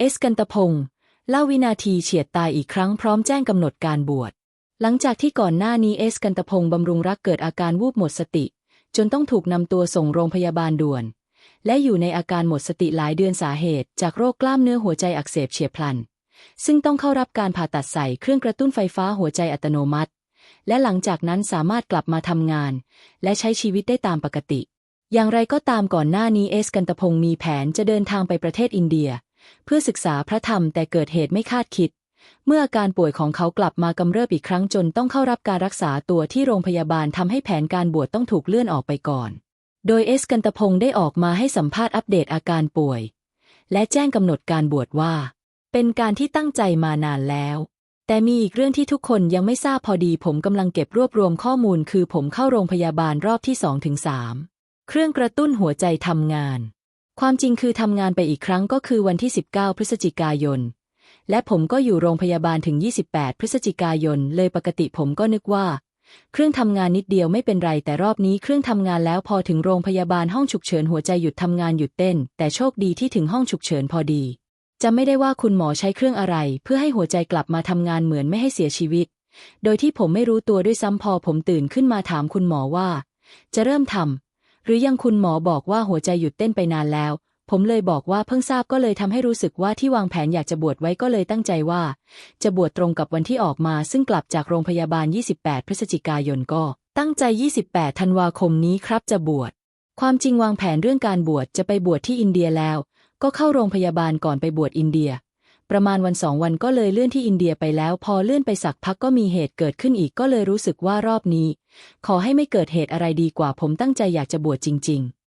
เอสกันตพงศ์เล่าวินาทีเฉียดตายอีกครั้งพร้อมแจ้งกำหนดการบวช หลังจากที่ก่อนหน้านี้เอสกันตพงศ์บำรุงรักเกิดอาการวูบหมดสติ จนต้องถูกนำตัวส่งโรงพยาบาลด่วน และอยู่ในอาการหมดสติหลายเดือนสาเหตุ จากโรคกล้ามเนื้อหัวใจอักเสบเฉียบพลัน ซึ่งต้องเข้ารับการผ่าตัดใส่เครื่องกระตุ้นไฟฟ้าหัวใจอัตโนมัติ และหลังจากนั้นสามารถกลับมาทำงาน และใช้ชีวิตได้ตามปกติ อย่างไรก็ตามก่อนหน้านี้เอสกันตพงศ์มีแผนจะเดินทางไปประเทศอินเดีย เพื่อศึกษาพระธรรมแต่เกิดเหตุไม่คาดคิด เมื่ออาการป่วยของเขากลับมากำเริบอีกครั้งจนต้องเข้ารับการรักษาตัวที่โรงพยาบาลทำให้แผนการบวชต้องถูกเลื่อนออกไปก่อน โดยเอสกันตพงศ์ได้ออกมาให้สัมภาษณ์อัปเดตอาการป่วย และแจ้งกำหนดการบวชว่า เป็นการที่ตั้งใจมานานแล้วแต่มีอีกเรื่องที่ทุกคนยังไม่ทราบพอดีผมกำลังเก็บรวบรวมข้อมูลคือผมเข้าโรงพยาบาลรอบที่2-3ถึง3เครื่องกระตุ้นหัวใจทำงาน ความจริงคือทำงานไปอีกครั้งก็คือวันที่ 19 พฤศจิกายน และผมก็อยู่โรงพยาบาลถึง 28 พฤศจิกายน เลยปกติผมก็นึกว่า เครื่องทำงานนิดเดียวไม่เป็นไรแต่รอบนี้เครื่องทำงานแล้วพอถึงโรงพยาบาลห้องฉุกเฉินหัวใจหยุดทำงานหยุดเต้น แต่โชคดีที่ถึงห้องฉุกเฉินพอดีจะไม่ได้ว่าคุณหมอใช้เครื่องอะไร เพื่อให้หัวใจกลับมาทำงานเหมือนไม่ให้เสียชีวิต โดยที่ผมไม่รู้ตัวด้วยซ้ำพอผมตื่นขึ้นมาถามคุณหมอว่า จะเริ่มทำ หรือยังคุณหมอบอกว่าหัวใจหยุดเต้นไปนานแล้ว ผมเลยบอกว่าเพิ่งทราบก็เลยทำให้รู้สึกว่าที่วางแผนอยากจะบวชไว้ก็เลยตั้งใจว่า จะบวชตรงกับวันที่ออกมา ซึ่งกลับจากโรงพยาบาล 28 พฤศจิกายนก็ ตั้งใจ 28 ธันวาคมนี้ครับจะบวช ความจริงวางแผนเรื่องการบวชจะไปบวชที่อินเดียแล้ว ก็เข้าโรงพยาบาลก่อนไปบวชอินเดีย ประมาณวันสองวันก็เลยเลื่อนที่อินเดียไปแล้ว พอเลื่อนไปสักพักก็มีเหตุเกิดขึ้นอีกก็เลยรู้สึกว่ารอบนี้ ขอให้ไม่เกิดเหตุอะไรดีกว่าผมตั้งใจอยากจะบวชจริง ๆ